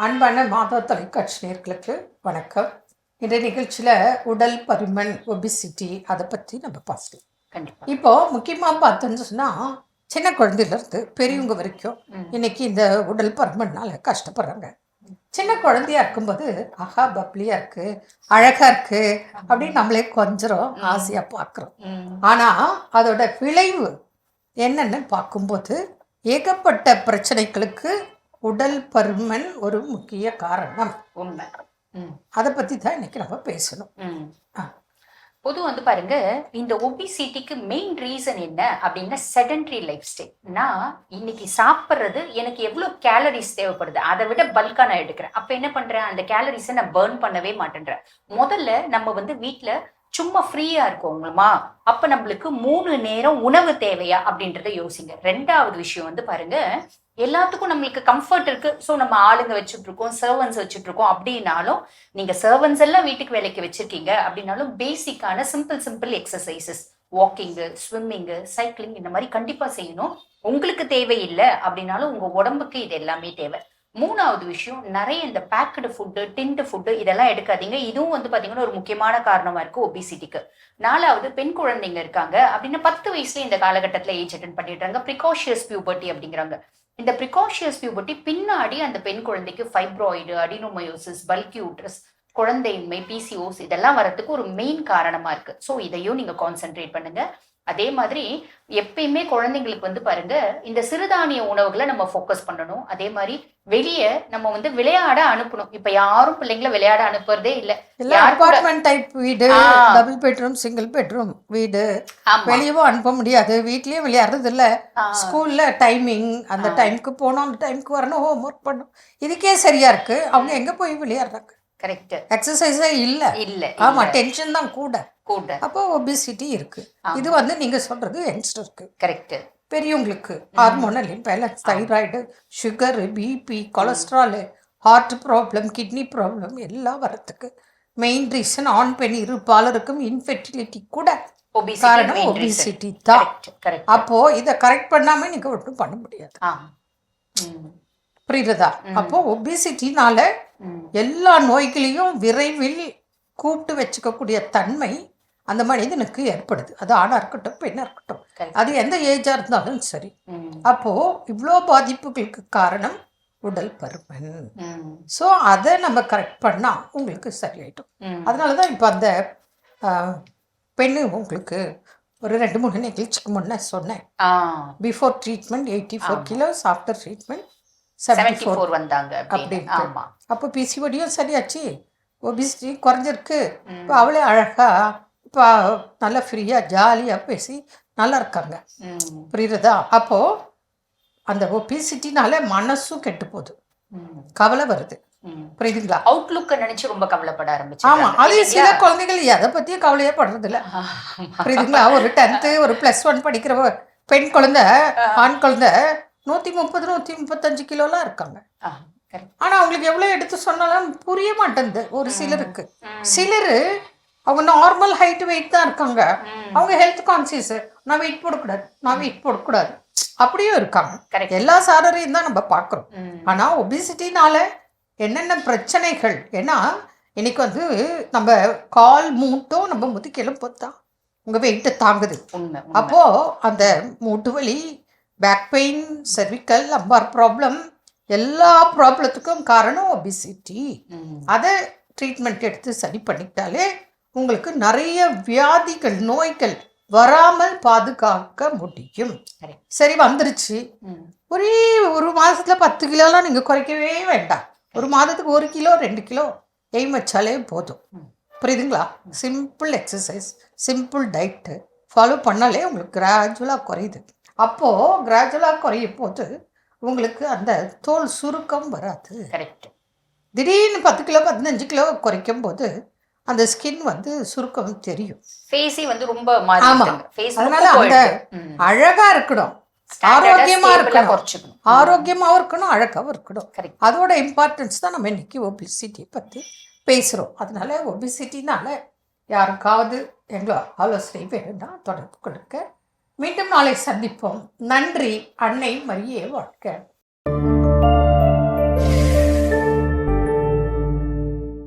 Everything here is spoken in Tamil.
அன்பான மாதா தொலைக்காட்சி நேர்களுக்கு வணக்கம். இந்த நிகழ்ச்சியில் உடல் பருமன் ஒபிசிட்டி அதை பற்றி நம்ம பேசலாம் கண்டிப்பா. இப்போ முக்கியமாக பார்த்தோன்னு சொன்னால் சின்ன குழந்தையிலேருந்து பெரியவங்க வரைக்கும் ம். இன்னைக்கு இந்த உடல் பருமன்னால கஷ்டப்படுறாங்க. சின்ன குழந்தையா இருக்கும்போது ஆஹா பப்ளியா இருக்கு அழகா இருக்கு அப்படின்னு நம்மளே கொஞ்சம் ஆசையா பார்க்குறோம். ம். ஆனா அதோட விளைவு என்னன்னு பார்க்கும்போது ஏகப்பட்ட பிரச்சனைகளுக்கு உடல் பருமன் ஒரு முக்கிய காரணம். உண்மை. அதை பத்தி தான் இன்னைக்கு நம்ம பேசணும். பொது வந்து பாருங்க இந்த ஒபிசிட்டிக்கு மெயின் ரீசன் என்ன அப்படின்னா செடன்ட்ரி லைஃப் ஸ்டைல் நான் இன்னைக்கு சாப்பிட்றது எனக்கு எவ்வளவு கேலரிஸ் தேவைப்படுது? அதை விட பல்கா நான் எடுக்கிறேன். அப்ப என்ன பண்றேன்? அந்த கேலரிஸை நான் பேர்ன் பண்ணவே மாட்டேன்றேன். முதல்ல நம்ம வந்து வீட்ல சும்மா ஃப்ரீயா இருக்கோங்களுமா? அப்ப நம்மளுக்கு மூணு நேரம் உணவு தேவையா அப்படின்றத யோசிங்க. ரெண்டாவது விஷயம் வந்து பாருங்க எல்லாத்துக்கும் நம்மளுக்கு கம்ஃபர்ட் இருக்கு. ஸோ நம்ம ஆளுங்க வச்சுட்டு இருக்கோம் சர்வன்ஸ் வச்சுட்டு இருக்கோம் அப்படின்னாலும் நீங்க சர்வன்ஸ் எல்லாம் வீட்டுக்கு வேலைக்கு வச்சிருக்கீங்க அப்படின்னாலும் பேசிக்கான simple simple exercises walking swimming cycling இந்த மாதிரி கண்டிப்பா செய்யணும். உங்களுக்கு தேவையில்லை அப்படின்னாலும் உங்க உடம்புக்கு இது எல்லாமே தேவை. மூணாவது விஷயம் நிறைய இந்த பேக்கடு ஃபுட்டு டின்டு ஃபுட்டு இதெல்லாம் எடுக்காதீங்க. இதுவும் வந்து பாத்தீங்கன்னா ஒரு முக்கியமான காரணமா இருக்கு ஒபிசிட்டிக்கு நாலாவது பெண் குழந்தைங்க இருக்காங்க அப்படின்னா பத்து வயசுல இந்த காலகட்டத்துல ஏஜ் அட்டன் பண்ணிடுறாங்க. ப்ரிகாஷியஸ் பியூபர்ட்டி அப்படிங்கிறாங்க. இந்த ப்ரிகாஷியஸ் பியூபர்ட்டி பின்னாடி அந்த பெண் குழந்தைக்கு ஃபைப்ராய்டு அடினோமயோசிஸ் பல்கி யூட்ரஸ் குழந்தையின்மை பிசிஓஸ் இதெல்லாம் வரதுக்கு ஒரு மெயின் காரணமா இருக்கு. ஸோ இதையும் நீங்க கான்சென்ட்ரேட் பண்ணுங்க. அதே மாதிரி எப்பயுமே குழந்தைங்களுக்கு வந்து பாருங்க இந்த சிறுதானிய உணவுகளை நம்ம ஃபோக்கஸ் பண்ணணும். அதே மாதிரி வெளியே நம்ம வந்து விளையாட அனுப்பணும். இப்ப யாரும் பிள்ளைங்களை விளையாட அனுப்புறதே இல்ல. அபார்ட்மெண்ட் டைப் வீடு. டபுள் பெட்ரூம் சிங்கிள் பெட்ரூம் வீடு. வெளியவும் அனுப்ப முடியாது. வீட்லயும் விளையாடுறது இல்ல. ஸ்கூல்ல டைமிங் அந்த. டைம்க்கு போகணும் அந்த டைம்க்கு வரணும் ஹோம் ஒர்க் பண்ணணும். இதுக்கே சரியா இருக்கு. அவங்க எங்க போய் விளையாடுறாங்க? கரெக்ட் எக்ஸசைஸே இல்ல. இல்ல ஆமா இல்ல, டென்ஷன் தான் கூட. கூட. அப்போ ஒபிசிட்டி இருக்கு. இது வந்து நீங்க சொல்றது யங்ஸ்டருக்கு கரெக்ட் பெரியவங்களுக்கு hormonal imbalance thyroid sugar BP cholesterol heart problem kidney problem எல்லாம் வரத்துக்கு மெயின் ரீசன் ஆண் பெண் இருப்பாளருக்கும் இன்ஃபெர்டிலிட்டி கூட காரணம் ஒபிசிட்டி தான். அப்போ இதை கரெக்ட் பண்ணாம நீங்க ஒன்றும் பண்ண முடியாது. புரியுதா. அப்போ ஒபிசிட்டினால எல்லா நோய்களையும் விரைவில் கூப்பிட்டு வச்சுக்கக்கூடிய தன்மை அந்த மனிதனுக்கு ஏற்படுது. அது ஆணா இருக்கட்டும் பெண்ணா இருக்கட்டும். அது எந்த ஏஜா இருந்தாலும் சரி. ம், அப்போ இவ்வளோ பாதிப்புகளுக்கு காரணம் உடல் பருமன். ஸோ அதை நம்ம கரெக்ட் பண்ணா உங்களுக்கு சரியாயிடும். ம். அதனால தான் இப்போ அந்த பெண்ணு உங்களுக்கு ஒரு ரெண்டு மூணு நிகழ்ச்சிக்கு முன்னே சொன்னேன். Before treatment eighty four. Kilos after treatment seventy four வந்தாங்க அப்படின்னு. அப்படின்ட்டு. ஆமா அப்போ பிசிஓடியும் சரியாச்சு ஒபிசிட்டி குறைஞ்சிருக்கு. இப்போ அவளே அழகா இப்போ நல்லா ஃப்ரீயாக ஜாலியாக பேசி நல்லா இருக்காங்க. புரியுறதா? அப்போ அந்த ஒபிசிட்டினால மனசும் கெட்டு போகுது. கவலை வருது. புரியுதுங்களா? அவுட்லுக்க நினைச்சு ரொம்ப கவலைப்பட ஆமா ஆரம்பிச்சாங்க அது சில குழந்தைகள் எதை பத்தியும் கவலையே படுறது இல்ல புரியுதுங்களா? ஒரு டென்த்து ஒரு ப்ளஸ் ஒன் படிக்கிற பெண் குழந்தை ஆண் குழந்தை நூத்தி முப்பது நூத்தி முப்பத்தஞ்சு கிலோலாம் இருக்காங்க. ஆனா அவங்களுக்கு எவ்வளவு எடுத்து சொன்னாலும் புரிய மாட்டேங்குது. ஒரு சிலருக்கு. சிலர் அவங்க நார்மல் ஹைட் வெயிட் தான் இருக்காங்க. அவங்க ஹெல்த் கான்சியஸ் நான் வெயிட் போடக்கூடாது. நான் வெயிட் போடக்கூடாது. அப்படியும் இருக்காங்க. கரெக்ட் எல்லா சாரரையும் தான் நம்ம பார்க்குறோம். ஆனா ஒபிசிட்டினால என்னென்ன பிரச்சனைகள்? ஏன்னா இன்னைக்கு வந்து நம்ம கால் மூட்டும் நம்ம முதுக்கெலும் பொத்தா உங்க வெயிட்டை தாங்குது. உண்மை உண்மை. அப்போ அந்த மூட்டு வலி back pain cervical lumbar problem எல்லா ப்ராப்ளத்துக்கும் காரணம் ஒபிசிட்டி அதை ட்ரீட்மெண்ட் எடுத்து சரி பண்ணிக்கிட்டாலே உங்களுக்கு நிறைய வியாதிகள் நோய்கள் வராமல் பாதுகாக்க முடியும். சரி வந்துருச்சு. ஒரே ஒரு மாசத்துல பத்து கிலோலாம் நீங்க குறைக்கவே வேண்டாம். ஒரு மாதத்துக்கு ஒரு கிலோ ரெண்டு கிலோ எய்ம் வச்சாலே போதும். புரியுதுங்களா? Simple exercise simple diet follow பண்ணாலே உங்களுக்கு கிராஜுவலாக குறையுது. அப்போது கிராஜுவலாக குறையும் போது உங்களுக்கு அந்த தோல் சுருக்கம் வராது. கரெக்ட் திடீர்னு பத்து கிலோ பதினஞ்சு கிலோ குறைக்கும் போது அந்த ஸ்கின் வந்து சுருக்கம் தெரியும். ஃபேஸே வந்து ரொம்ப மாறி ஆமா. இருக்குங்க ஃபேஸ் அதனால அந்த ஆரோக்கியமா இருக்கணும். ஆரோக்கியமா இருக்கணும். ஆரோக்கியமாகவும் இருக்கணும் அழகாகவும் இருக்கணும். அதோட இம்பார்ட்டன்ஸ் தான் நம்ம இன்னைக்கு ஒபிசிட்டி பற்றி பேசுகிறோம் அதனால ஒபிசிட்டினால யாருக்காவது எங்களை ஆலோசனை வேணும்னா தொடர்பு கொடுக்க மீண்டும் நாளை சந்திப்போம். நன்றி அன்னை மரியே வாழ்க.